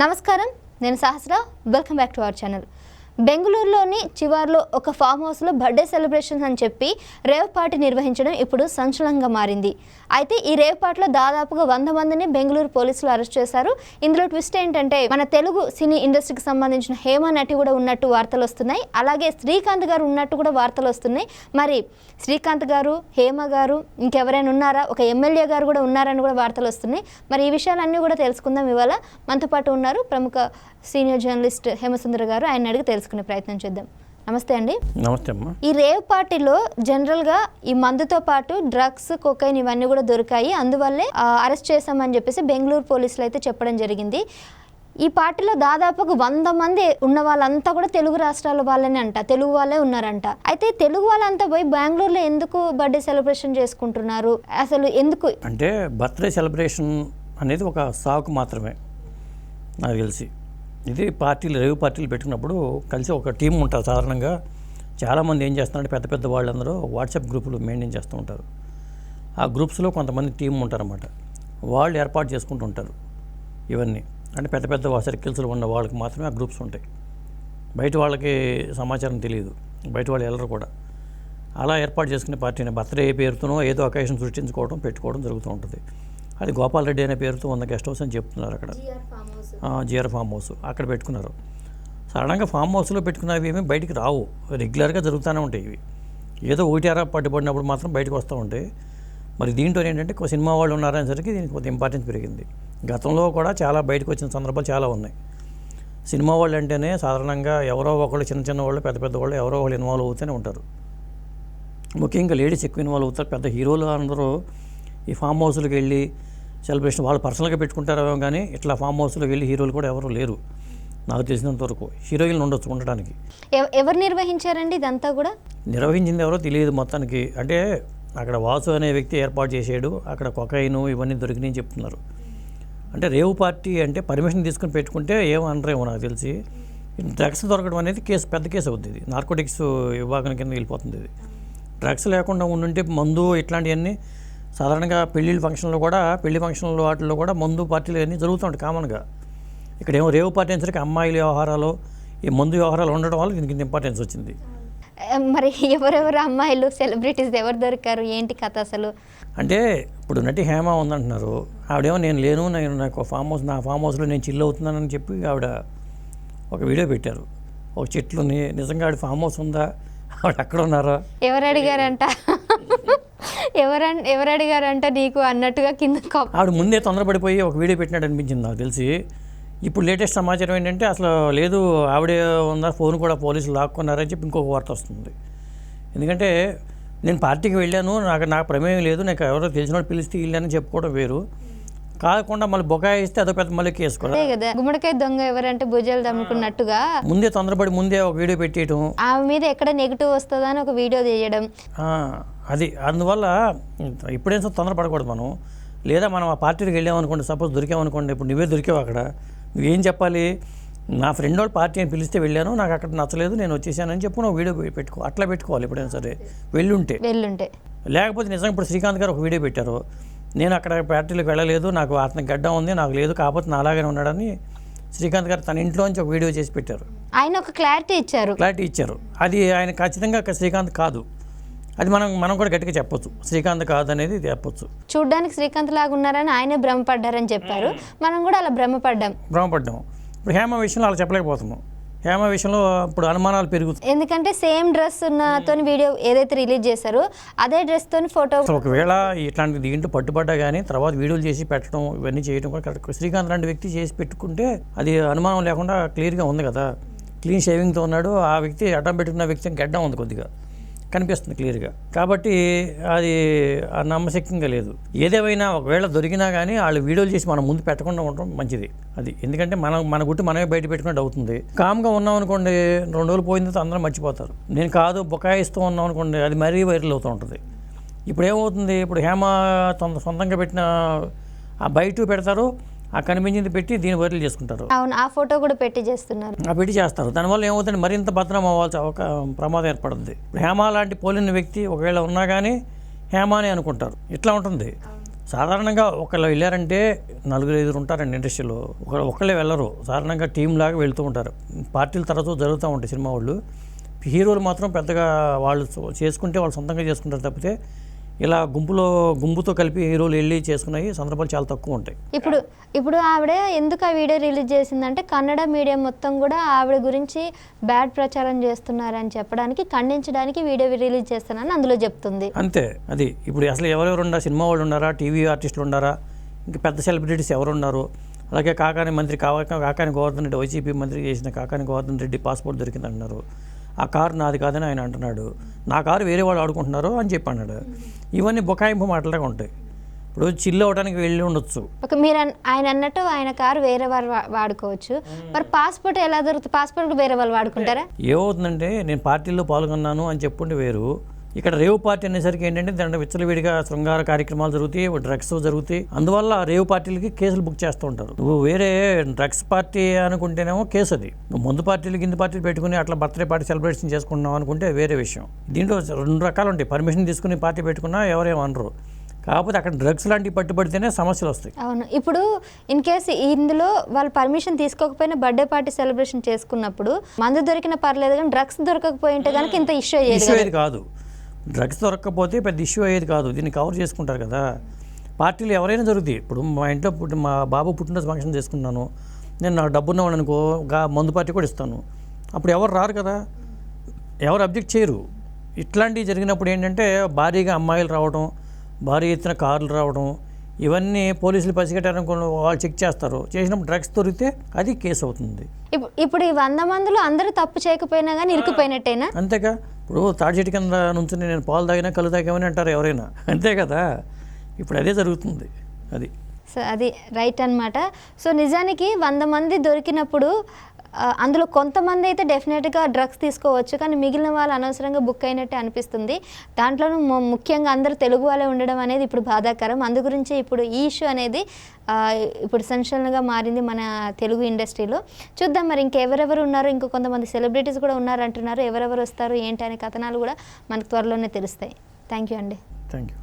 నమస్కారం నేను Sahasra. Welcome back to our channel బెంగళూరులోని చివార్లో ఒక ఫామ్ హౌస్లో బర్త్డే సెలబ్రేషన్స్ అని చెప్పి రేవ్ పార్టీ నిర్వహించడం ఇప్పుడు సంచలనంగా మారింది. అయితే ఈ రేవ్ దాదాపుగా వంద మందిని బెంగళూరు పోలీసులు అరెస్ట్ చేశారు. ఇందులో ట్విస్ట్ ఏంటంటే మన తెలుగు సినీ ఇండస్ట్రీకి సంబంధించిన హేమ నటి కూడా ఉన్నట్టు వార్తలు వస్తున్నాయి. అలాగే శ్రీకాంత్ గారు ఉన్నట్టు కూడా వార్తలు వస్తున్నాయి. మరి శ్రీకాంత్ గారు హేమ గారు ఇంకెవరైనా ఉన్నారా? ఒక ఎమ్మెల్యే గారు కూడా ఉన్నారని కూడా వార్తలు వస్తున్నాయి. మరి ఈ విషయాలన్నీ కూడా తెలుసుకుందాం ఇవాళ. మనతో పాటు ఉన్నారు ప్రముఖ సీనియర్ జర్నలిస్ట్ హేమసుందర్ గారు. ఆయన అడిగి తెలుసుకునే ప్రయత్నం చేద్దాం. నమస్తే అండి. నమస్తే అమ్మా. ఈ రేవ్ పార్టీలో జనరల్గా ఈ మందుతో పాటు డ్రగ్స్ కొకైన్ ఇవన్నీ కూడా దొరికాయి. అందువల్లే అరెస్ట్ చేశామని చెప్పేసి బెంగళూరు పోలీసులు అయితే చెప్పడం జరిగింది. ఈ పార్టీలో దాదాపుగా వంద మంది ఉన్న వాళ్ళంతా కూడా తెలుగు రాష్ట్రాల వాళ్ళనే అంట. తెలుగు వాళ్ళే ఉన్నారంట. అయితే తెలుగు వాళ్ళంతా పోయి బెంగళూరులో ఎందుకు బర్త్డే సెలబ్రేషన్ చేసుకుంటున్నారు? అసలు ఎందుకు? అంటే బర్త్డే సెలబ్రేషన్ అనేది ఒక సాకు మాత్రమే నాకు తెలిసి. ఇది పార్టీలు రేవు పార్టీలు పెట్టుకున్నప్పుడు కలిసి ఒక టీం ఉంటారు సాధారణంగా. చాలామంది ఏం చేస్తున్నారంటే పెద్ద పెద్ద వాళ్ళందరూ వాట్సాప్ గ్రూపులు మెయింటైన్ చేస్తూ ఉంటారు. ఆ గ్రూప్స్లో కొంతమంది టీం ఉంటారన్నమాట. వాళ్ళు ఏర్పాటు చేసుకుంటూ ఉంటారు ఇవన్నీ. అంటే పెద్ద పెద్ద సర్కిల్స్లో ఉన్న వాళ్ళకి మాత్రమే ఆ గ్రూప్స్ ఉంటాయి. బయట వాళ్ళకి సమాచారం తెలియదు. బయట వాళ్ళు వెళ్ళరు కూడా. అలా ఏర్పాటు చేసుకునే పార్టీని బర్త్డే పేరుతోనో ఏదో అకేషన్ సృష్టించుకోవడం పెట్టుకోవడం జరుగుతూ ఉంటుంది. అది గోపాల్ రెడ్డి అనే పేరుతో ఉన్న గెస్ట్ హౌస్ అని చెప్తున్నారు అక్కడ. G R farm house. అక్కడ పెట్టుకున్నారు. సాధారణంగా ఫామ్ హౌస్లో పెట్టుకున్నవి ఏమీ బయటికి రావు. రెగ్యులర్గా జరుగుతూనే ఉంటాయి ఇవి. ఏదో ఒకటారా పట్టుబడినప్పుడు మాత్రం బయటకు వస్తూ ఉంటాయి. మరి దీంట్లో ఏంటంటే ఒక సినిమా వాళ్ళు ఉన్నారనేసరికి దీనికి కొంత ఇంపార్టెన్స్ పెరిగింది. గతంలో కూడా చాలా బయటకు వచ్చిన సందర్భాలు చాలా ఉన్నాయి. సినిమా వాళ్ళు అంటేనే సాధారణంగా ఎవరో ఒకళ్ళు చిన్న చిన్న వాళ్ళు పెద్ద పెద్ద వాళ్ళు ఎవరో వాళ్ళు ఇన్వాల్వ్ అవుతూనే ఉంటారు. ముఖ్యంగా లేడీస్ ఎక్కువ ఇన్వాల్వ్ అవుతారు. పెద్ద హీరోలు అందరూ ఈ ఫామ్ హౌస్లకు వెళ్ళి సెలబ్రేషన్ వాళ్ళు పర్సనల్గా పెట్టుకుంటారేమో కానీ ఇట్లా ఫామ్ హౌస్లోకి వెళ్ళి హీరోలు కూడా ఎవరు లేరు. నాకు తెలిసినంత వరకు హీరోయిన్లు ఉండొచ్చు ఉండడానికి. ఎవ- ఎవరు నిర్వహించారండి ఇదంతా కూడా? నిర్వహించింది ఎవరో తెలియదు మొత్తానికి. అంటే అక్కడ వాసు అనే వ్యక్తి ఏర్పాటు చేసాడు అక్కడ కొకైను ఇవన్నీ దొరికినాయని చెప్తున్నారు. అంటే రేవు పార్టీ అంటే పర్మిషన్ తీసుకుని పెట్టుకుంటే ఏమనరేమో నాకు తెలిసి. డ్రగ్స్ దొరకడం అనేది కేసు పెద్ద కేసు అవుతుంది ఇది. నార్కోటిక్స్ విభాగం కింద వెళ్ళిపోతుంది ఇది. డ్రగ్స్ లేకుండా ఉండుంటే మందు ఇట్లాంటివన్నీ సాధారణంగా పెళ్ళిళ్ళ ఫంక్షన్లో కూడా పెళ్ళి ఫంక్షన్లో వాటిల్లో కూడా మందు పార్టీలు అన్నీ జరుగుతుంటాయి కామన్గా. ఇక్కడ ఏమో రేవు పార్టీ అనేసరికి అమ్మాయిల వ్యవహారాలు ఈ మందు వ్యవహారాలు ఉండడం వల్ల దీనికి ఇంపార్టెన్స్ వచ్చింది. మరి ఎవరెవరు అమ్మాయిలు సెలబ్రిటీస్ ఎవరు దొరికారు? ఏంటి కథ అసలు? అంటే ఇప్పుడు నటి హేమ ఉందంటున్నారు. ఆవిడేమో నేను లేను నేను నాకు ఫామ్ హౌస్ నా ఫామ్ హౌస్లో నేను చిల్ అవుతున్నానని చెప్పి ఆవిడ ఒక వీడియో పెట్టారు. ఒక చెట్లుని నిజంగా ఆవిడ ఫామ్ హౌస్ ఉందా? ఆవిడ అక్కడ ఉన్నారా? ఎవరు అడిగారంట? ఎవరు ఎవరు అడిగారంటే నీకు అన్నట్టుగా కింద ఆవిడ ముందే తొందరపడిపోయి ఒక వీడియో పెట్టినట్టు అనిపించింది నాకు తెలిసి. ఇప్పుడు లేటెస్ట్ సమాచారం ఏంటంటే అసలు లేదు ఆవిడే ఉందా ఫోన్ కూడా పోలీసులు లాక్కున్నారని చెప్పి ఇంకొక వార్త వస్తుంది. ఎందుకంటే నేను పార్టీకి వెళ్ళాను నాకు నాకు ప్రమేయం లేదు నాకు ఎవరో తెలిసిన వాళ్ళు పిలిస్తే వెళ్ళానని చెప్పుకోవడం వేరు. కాకుండా మళ్ళీ బొకాయి ఇస్తే అదో పెద్ద మళ్ళీ కేసు కూడా. అదే కదా. గుమ్మడికాయ దొంగ ఎవరంటే భుజాలు దమ్ముకున్నట్టుగా. ముందే తొందరపడి ముందే ఒక వీడియో పెట్టేయటం. ఆమె మీద ఎక్కడ నెగిటివ్ వస్తుందా అని ఒక వీడియో తీయడం. ఆ, అది అందువల్ల ఇప్పుడేం సో తొందరపడకూడదు మనం. లేదా మనం ఆ పార్టీకి వెళ్ళామనుకోండి సపోజ్ దొరికామనుకోండి ఇప్పుడు నువ్వే దొరికావు అక్కడ. నువ్వేం చెప్పాలి? నా ఫ్రెండ్ వాళ్ళు పార్టీ అని పిలిస్తే వెళ్ళాను నాకు అక్కడ నచ్చలేదు నేను వచ్చేసానని చెప్పు నువ్వు వీడియో పెట్టుకో అట్లా పెట్టుకోవాలి ఎప్పుడైనా సరే వెళ్ళుంటే. వెళ్ళుంటే. లేకపోతే నిజంగా ఇప్పుడు శ్రీకాంత్ గారు ఒక వీడియో పెట్టారు. నేను అక్కడ పార్టీలకు వెళ్ళలేదు నాకు అతనికి గడ్డ ఉంది నాకు లేదు కాకపోతే నా అలాగే ఉన్నాడని శ్రీకాంత్ గారు తన ఇంట్లోంచి ఒక వీడియో చేసి పెట్టారు. ఆయన ఒక క్లారిటీ ఇచ్చారు. క్లారిటీ ఇచ్చారు. అది ఆయన ఖచ్చితంగా శ్రీకాంత్ కాదు. అది మనం మనం కూడా గట్టిగా చెప్పొచ్చు. శ్రీకాంత్ కాదు అనేది చెప్పొచ్చు. చూడ్డానికి శ్రీకాంత్ లాగా ఉన్నారని ఆయనే భ్రమపడ్డారని చెప్పారు. మనం కూడా అలా భ్రమపడ్డాం. భ్రమపడ్డాం ఇప్పుడు హేమ విషయంలో అలా చెప్పలేకపోతున్నాం. హేమ విషయంలో ఇప్పుడు అనుమానాలు పెరుగుతాయి ఎందుకంటే సేమ్ డ్రెస్ ఉన్నతో వీడియో ఏదైతే రిలీజ్ చేశారో అదే డ్రెస్ తోని ఫోటో ఒకవేళ ఇట్లాంటి దీంట్లో పట్టుబడ్డా కానీ తర్వాత వీడియోలు చేసి పెట్టడం ఇవన్నీ చేయడం కూడా కరెక్ట్. శ్రీకాంత్ లాంటి వ్యక్తి చేసి పెట్టుకుంటే అది అనుమానం లేకుండా క్లియర్గా ఉంది కదా. క్లీన్ షేవింగ్తో ఉన్నాడు. ఆ వ్యక్తి అడ్డం పెట్టుకున్న వ్యక్తి గడ్డం ఉంది కొద్దిగా. కనిపిస్తుంది క్లియర్గా. కాబట్టి అది ఆ నమ్మశక్యంగా లేదు. ఏదేమైనా ఒకవేళ దొరికినా కానీ వాళ్ళు వీడియోలు చేసి మనం ముందు పెట్టకుండా ఉండడం మంచిది. అది ఎందుకంటే మనం మన గుట్టి మనమే బయట పెట్టుకున్నట్టు అవుతుంది. కామ్గా ఉన్నాం అనుకోండి రెండు రోజులు పోయిన తర్వాత అందరూ మర్చిపోతారు. నేను కాదు బొకాయిస్తూ ఉన్నాం అనుకోండి అది మరీ వైరల్ అవుతూ ఉంటుంది. ఇప్పుడు ఏమవుతుంది? ఇప్పుడు హేమ తొంద సొంతంగా పెట్టిన ఆ బయట పెడతారు ఆ కనిపించింది పెట్టి దీన్ని వైరల్ చేసుకుంటారు. అవును ఆ ఫోటో కూడా పెట్టి చేస్తున్నారు. ఆ పెట్టి చేస్తారు. దానివల్ల ఏమవుతుంది? మరింత భద్రం అవ్వాల్సి ఒక ప్రమాదం ఏర్పడుతుంది. హేమ లాంటి పోలిన వ్యక్తి ఒకవేళ ఉన్నా కానీ హేమ అని అనుకుంటారు. ఇట్లా ఉంటుంది. సాధారణంగా ఒకళ్ళు వెళ్ళారంటే నలుగురు ఐదుగురు ఉంటారండి ఇండస్ట్రీలో. ఒక ఒకళ్ళే వెళ్ళరు. సాధారణంగా టీం లాగా వెళ్తూ ఉంటారు. పార్టీలు తరచూ జరుగుతూ ఉంటాయి సినిమా వాళ్ళు. హీరోలు మాత్రం పెద్దగా వాళ్ళు చేసుకుంటే వాళ్ళు సొంతంగా చేసుకుంటారు తప్పితే ఇలా గుంపులో గుంపుతో కలిపి హీరోలు వెళ్ళి చేసుకున్నాయి సందర్భాలు చాలా తక్కువ ఉంటాయి. ఇప్పుడు ఇప్పుడు ఆవిడ ఎందుకు ఆ వీడియో రిలీజ్ చేసిందంటే కన్నడ మీడియా మొత్తం కూడా ఆవిడ గురించి బ్యాడ్ ప్రచారం చేస్తున్నారని చెప్పడానికి ఖండించడానికి వీడియో రిలీజ్ చేస్తానని అందులో చెప్తుంది. అంతే అది. ఇప్పుడు అసలు ఎవరెవరు ఉన్నారు? సినిమా వాళ్ళు ఉన్నారా? టీవీ ఆర్టిస్టులు ఉన్నారా? ఇంకా పెద్ద సెలబ్రిటీస్ ఎవరు ఉన్నారు అలాగే కాకాని మంత్రి కాకా కాకాని గోవర్ధన్ రెడ్డి వైసీపీ మంత్రి చేసిన కాకాని గోవర్ధన్ రెడ్డి పాస్పోర్ట్ దొరికింది అంటున్నారు ఆ కారు నాది కాదని ఆయన అంటున్నాడు నా కారు వేరే వాళ్ళు ఆడుకుంటున్నారు అని చెప్పి అన్నాడు. ఇవన్నీ బుకాయింపు మాటలాగా ఉంటాయి. ఇప్పుడు చిల్లు అవడానికి వెళ్ళి ఉండొచ్చు. ఒక మీరు ఆయన అన్నట్టు ఆయన కారు వేరే వాళ్ళు వాడుకోవచ్చు. మరి పాస్పోర్ట్ ఎలా దొరుకుతుంది పాస్పోర్ట్ వేరే వాళ్ళు వాడుకుంటారా? ఏమవుతుందంటే నేను పార్టీలో పాల్గొన్నాను అని చెప్పుకుంటే వేరు. ఇక్కడ రేవు పార్టీ అనేసరికి ఏంటంటే దాంట్లో విచ్చలవిడిగా శృంగార కార్యక్రమాలు జరుగుతాయి డ్రగ్స్ జరుగుతాయి. అందువల్ల రేవు పార్టీలకి కేసులు బుక్ చేస్తూ ఉంటారు. నువ్వు వేరే డ్రగ్స్ పార్టీ అనుకుంటేనేమో కేసు అది. నువ్వు ముందు పార్టీలు కింద పార్టీలు పెట్టుకుని అట్లా బర్త్డే పార్టీ సెలబ్రేషన్ చేసుకున్నావు అనుకుంటే వేరే విషయం. దీంట్లో రెండు రకాలు ఉంటాయి. పర్మిషన్ తీసుకుని పార్టీ పెట్టుకున్నా ఎవరేమనరు కాకపోతే అక్కడ డ్రగ్స్ లాంటివి పట్టుబడితేనే సమస్యలు వస్తాయి. అవును. ఇప్పుడు ఇన్ కేసు ఇందులో వాళ్ళు పర్మిషన్ తీసుకోకపోయినా బర్త్డే పార్టీ సెలబ్రేషన్ చేసుకున్నప్పుడు మందు దొరికిన పర్లేదు కానీ డ్రగ్స్ దొరకకపోయి ఉంటే కనుక ఇంత ఇష్యూ ఇష్యూ కదా. డ్రగ్స్ దొరకకపోతే పెద్ద ఇష్యూ అయ్యేది కాదు. దీన్ని కవర్ చేసుకుంటారు కదా. పార్టీలు ఎవరైనా జరుగుతాయి ఇప్పుడు మా ఇంట్లో పుట్టి మా బాబు పుట్టినరోజు ఫంక్షన్ చేసుకున్నాను. నేను నాకు డబ్బు ఉన్నవాడు అనుకో మందు పార్టీ కూడా ఇస్తాను. అప్పుడు ఎవరు రారు కదా. ఎవరు అబ్జెక్ట్ చేయరు. ఇట్లాంటివి జరిగినప్పుడు ఏంటంటే భారీగా అమ్మాయిలు రావడం భారీ ఎత్తున కార్లు రావడం ఇవన్నీ పోలీసులు పసిగట్టారనుకో వాళ్ళు చెక్ చేస్తారు. చేసినప్పుడు డ్రగ్స్ దొరికితే అది కేసు అవుతుంది ఇప్పుడు ఇప్పుడు ఈ వంద మందిలో అందరూ తప్పు చేయకపోయినా కానీ ఇరుక్కుపోయినట్టేనా? అంతేగా. ఇప్పుడు తాడిచెట్టు కింద నుంచి నేను పాలు తాగినా కళ్ళు తాగామని అంటారు ఎవరైనా. అంతే కదా? ఇప్పుడు అదే జరుగుతుంది అది. సో అది రైట్ అన్నమాట. సో నిజానికి వంద మంది దొరికినప్పుడు అందులో కొంతమంది అయితే డెఫినెట్గా డ్రగ్స్ తీసుకోవచ్చు కానీ మిగిలిన వాళ్ళు అనవసరంగా బుక్ అయినట్టే అనిపిస్తుంది. దాంట్లోనూ ముఖ్యంగా అందరూ తెలుగు వాళ్ళే ఉండడం అనేది ఇప్పుడు బాధాకరం. అందు గురించి ఇప్పుడు ఈ ఇష్యూ అనేది ఇప్పుడు సంచలనంగా మారింది మన తెలుగు ఇండస్ట్రీలో చూద్దాం మరి ఇంకెవరెవరు ఉన్నారు ఇంకో కొంతమంది సెలబ్రిటీస్ కూడా ఉన్నారు అంటున్నారు ఎవరెవరు వస్తారు ఏంటి అనే కథనాలు కూడా మనకు త్వరలోనే తెలుస్తాయి. థ్యాంక్ యూ అండి. Thank you